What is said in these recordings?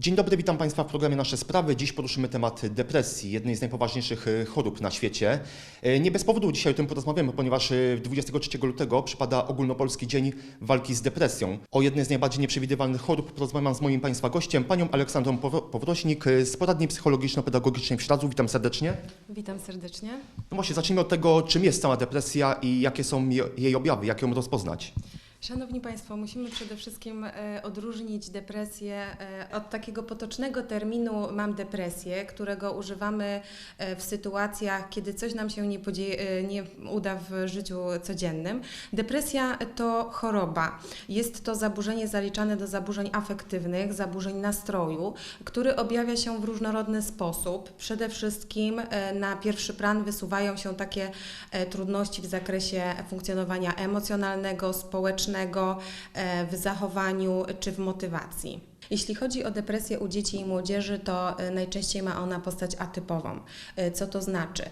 Dzień dobry, witam Państwa w programie Nasze Sprawy. Dziś poruszymy temat depresji, jednej z najpoważniejszych e, chorób na świecie. E, Nie bez powodu dzisiaj o tym porozmawiamy, ponieważ e, 23 lutego przypada Ogólnopolski Dzień Walki z Depresją. O jednej z najbardziej nieprzewidywalnych chorób porozmawiam z moim Państwa gościem, panią Aleksandrą Powrośnik e, z poradni psychologiczno-pedagogicznej w Śladzu. Witam serdecznie. Witam serdecznie. No właśnie, zacznijmy od tego, czym jest sama depresja i jakie są je- jej objawy, jak ją rozpoznać. Szanowni Państwo, musimy przede wszystkim e, odróżnić depresję e, od takiego potocznego terminu mam depresję, którego używamy e, w sytuacjach, kiedy coś nam się nie, nie uda w życiu codziennym. Depresja to choroba. Jest to zaburzenie zaliczane do zaburzeń afektywnych, zaburzeń nastroju, który objawia się w różnorodny sposób. Przede wszystkim na pierwszy plan wysuwają się takie trudności w zakresie funkcjonowania emocjonalnego, społecznego, e, w zachowaniu czy w motywacji. Jeśli chodzi o depresję u dzieci i młodzieży, to e, najczęściej ma ona postać atypową. E, Co to znaczy?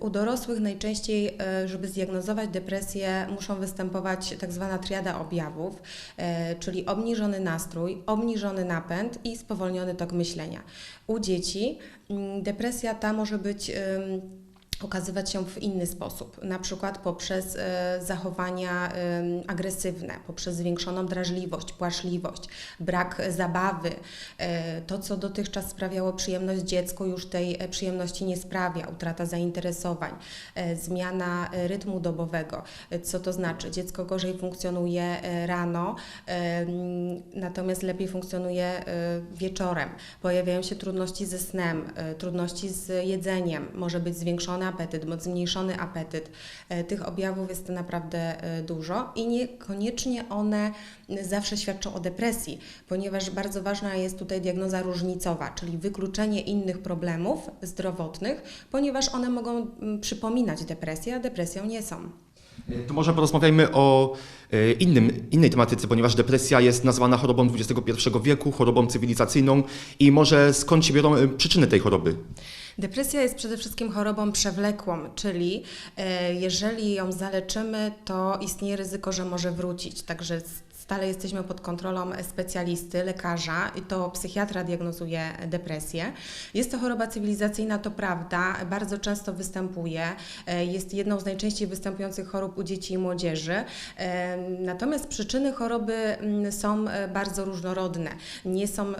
U dorosłych najczęściej, żeby zdiagnozować depresję, muszą występować tak zwana triada objawów, czyli obniżony nastrój, obniżony napęd i spowolniony tok myślenia. U dzieci mm, depresja ta może być em, okazywać się w inny sposób, na przykład poprzez e, zachowania agresywne, poprzez zwiększoną drażliwość, płaczliwość, brak zabawy. E, to, co dotychczas sprawiało przyjemność dziecku, już tej e, przyjemności nie sprawia, utrata zainteresowań, zmiana rytmu dobowego. Co to znaczy? Dziecko gorzej funkcjonuje rano, natomiast lepiej funkcjonuje wieczorem. Pojawiają się trudności ze snem, trudności z jedzeniem, może być zwiększony apetyt, bądź zmniejszony apetyt. E, Tych objawów jest naprawdę e, dużo i niekoniecznie one zawsze świadczą o depresji, ponieważ bardzo ważna jest tutaj diagnoza różnicowa, czyli wykluczenie innych problemów zdrowotnych, ponieważ one mogą przypominać depresję, a depresją nie są. To może porozmawiajmy o e, innym, innej tematyce, ponieważ depresja jest nazwana chorobą XXI wieku, chorobą cywilizacyjną i może skąd się biorą e, przyczyny tej choroby? Depresja jest przede wszystkim chorobą przewlekłą, czyli e, jeżeli ją zaleczymy, to istnieje ryzyko, że może wrócić. Także stale jesteśmy pod kontrolą specjalisty, lekarza i to psychiatra diagnozuje depresję. Jest to choroba cywilizacyjna, to prawda, bardzo często występuje. E, Jest jedną z najczęściej występujących chorób u dzieci i młodzieży. E, Natomiast przyczyny choroby mm, są e, bardzo różnorodne. Nie są em,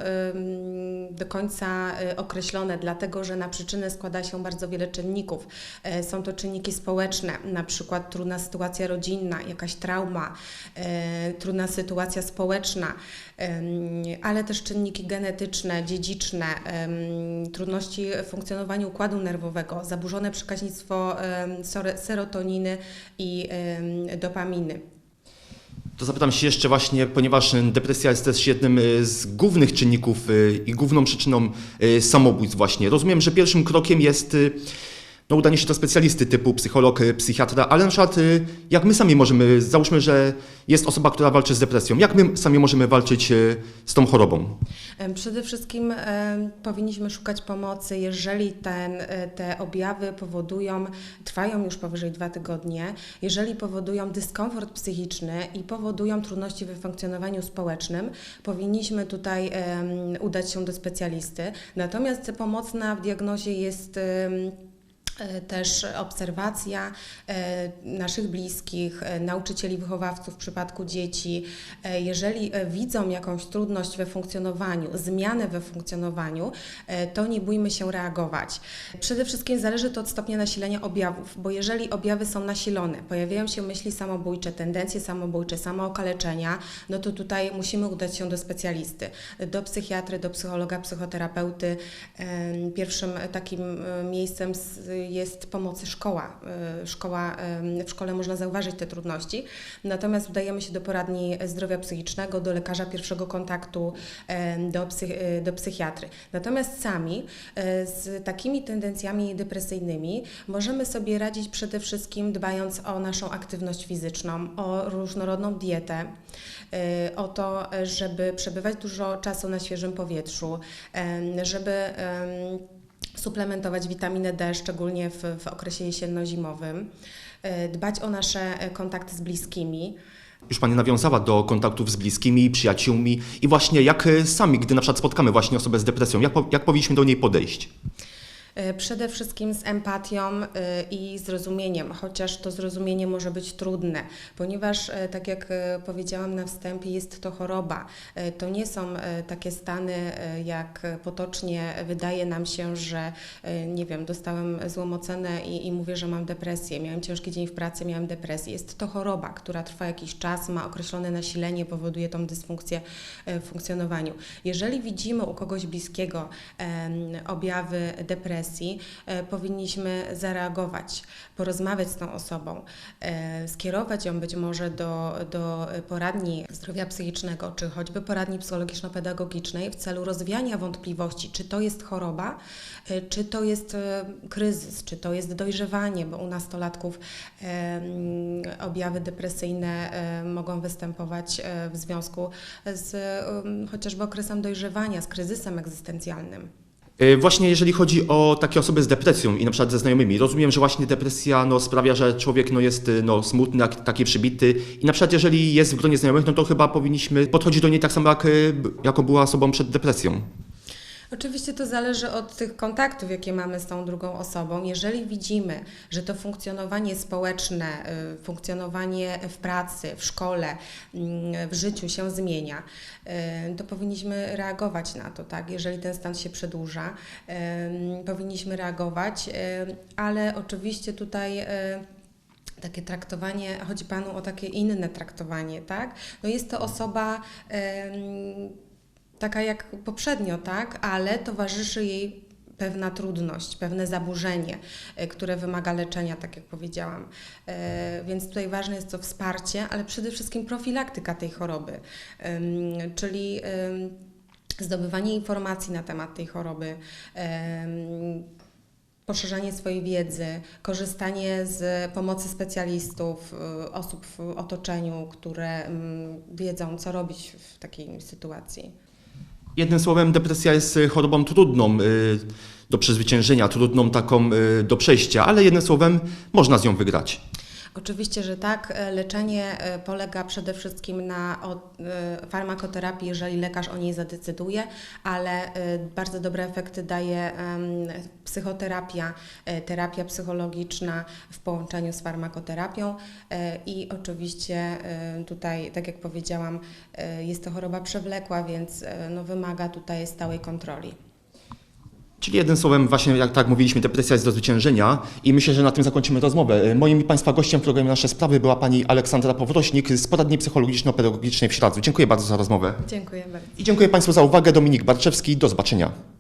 do końca określone, dlatego że na przyczynę składa się bardzo wiele czynników. Są to czynniki społeczne, na przykład trudna sytuacja rodzinna, jakaś trauma, trudna sytuacja społeczna, ale też czynniki genetyczne, dziedziczne, trudności w funkcjonowaniu układu nerwowego, zaburzone przekaźnictwo serotoniny i dopaminy. To zapytam się jeszcze właśnie, ponieważ depresja jest też jednym e, z głównych czynników e, i główną przyczyną e, samobójstw właśnie. Rozumiem, że pierwszym krokiem jest no, udanie się do specjalisty typu psycholog, e, psychiatra, ale na przykład e, jak my sami możemy, załóżmy, że jest osoba, która walczy z depresją, jak my sami możemy walczyć e, z tą chorobą? Przede wszystkim powinniśmy szukać pomocy, jeżeli ten, te objawy powodują, trwają już powyżej dwa tygodnie, jeżeli powodują dyskomfort psychiczny i powodują trudności we funkcjonowaniu społecznym, powinniśmy tutaj udać się do specjalisty. Natomiast pomocna w diagnozie jest też obserwacja e, naszych bliskich, e, nauczycieli, wychowawców w przypadku dzieci. E, Jeżeli e, widzą jakąś trudność we funkcjonowaniu, zmianę we funkcjonowaniu, e, to nie bójmy się reagować. Przede wszystkim zależy to od stopnia nasilenia objawów, bo jeżeli objawy są nasilone, pojawiają się myśli samobójcze, tendencje samobójcze, samookaleczenia, no to tutaj musimy udać się do specjalisty, do psychiatry, do psychologa, psychoterapeuty. Pierwszym takim e, miejscem jest pomocy szkoła. E, Szkoła, em, w szkole można zauważyć te trudności, natomiast udajemy się do poradni zdrowia psychicznego, do lekarza pierwszego kontaktu, do, psych, e, do psychiatry. Natomiast sami z takimi tendencjami depresyjnymi możemy sobie radzić przede wszystkim dbając o naszą aktywność fizyczną, o różnorodną dietę, o to, żeby przebywać dużo czasu na świeżym powietrzu, żeby suplementować witaminę D, szczególnie w, w okresie jesienno-zimowym, e, dbać o nasze e, kontakty z bliskimi. Już Pani nawiązała do kontaktów z bliskimi, przyjaciółmi i właśnie jak e, sami, gdy na przykład spotkamy właśnie osobę z depresją, jak, jak powinniśmy do niej podejść? E, Przede wszystkim z empatią e, i zrozumieniem, chociaż to zrozumienie może być trudne, ponieważ, e, tak jak powiedziałam na wstępie, jest to choroba. To nie są takie stany, jak potocznie wydaje nam się, że nie wiem, dostałem złą ocenę i, i mówię, że mam depresję, miałem ciężki dzień w pracy, miałem depresję. Jest to choroba, która trwa jakiś czas, ma określone nasilenie, powoduje tą dysfunkcję w funkcjonowaniu. Jeżeli widzimy u kogoś bliskiego objawy depresji, e, powinniśmy zareagować, porozmawiać z tą osobą, e, skierować ją być może do, do poradni zdrowia psychicznego, czy choćby poradni psychologiczno-pedagogicznej w celu rozwiania wątpliwości, czy to jest choroba, e, czy to jest kryzys, czy to jest dojrzewanie, bo u nastolatków em, objawy depresyjne mogą występować w związku z chociażby okresem dojrzewania, z kryzysem egzystencjalnym. E, Właśnie jeżeli chodzi o takie osoby z depresją i na przykład ze znajomymi, rozumiem, że właśnie depresja no, sprawia, że człowiek no, jest e, no, smutny, taki przybity i na przykład jeżeli jest w gronie znajomych, no to chyba powinniśmy podchodzić do niej tak samo, jak, b- jako była osobą przed depresją. Oczywiście to zależy od tych kontaktów, jakie mamy z tą drugą osobą. Jeżeli widzimy, że to funkcjonowanie społeczne, y, funkcjonowanie w pracy, w szkole, mm, w życiu się zmienia, y, to powinniśmy reagować na to, tak? Jeżeli ten stan się przedłuża, y, powinniśmy reagować, ale oczywiście tutaj. takie traktowanie, chodzi Panu o takie inne traktowanie, tak? No jest to osoba taka jak poprzednio, tak? Ale towarzyszy jej pewna trudność, pewne zaburzenie, e, które wymaga leczenia, tak jak powiedziałam. E, Więc tutaj ważne jest to wsparcie, ale przede wszystkim profilaktyka tej choroby, czyli zdobywanie informacji na temat tej choroby, poszerzanie swojej wiedzy, korzystanie z pomocy specjalistów, y, osób w otoczeniu, które mm, wiedzą, co robić w takiej sytuacji. Jednym słowem, depresja jest e, chorobą trudną y, do przezwyciężenia, trudną taką y, do przejścia, ale jednym słowem można z nią wygrać. Oczywiście, że tak. E, Leczenie e, polega przede wszystkim na e, farmakoterapii, jeżeli lekarz o niej zadecyduje, ale bardzo dobre efekty daje psychoterapia, terapia psychologiczna w połączeniu z farmakoterapią i oczywiście tutaj, tak jak powiedziałam, jest to choroba przewlekła, więc no, wymaga tutaj stałej kontroli. Czyli jednym słowem, właśnie jak tak mówiliśmy, depresja jest do zwyciężenia i myślę, że na tym zakończymy rozmowę. E, Moim i Państwa gościem w programie Nasze Sprawy była Pani Aleksandra Powrośnik z poradni psychologiczno-pedagogicznej w Śradzu. Dziękuję bardzo za rozmowę. Dziękuję bardzo. I dziękuję Państwu za uwagę. Dominik Barczewski. Do zobaczenia.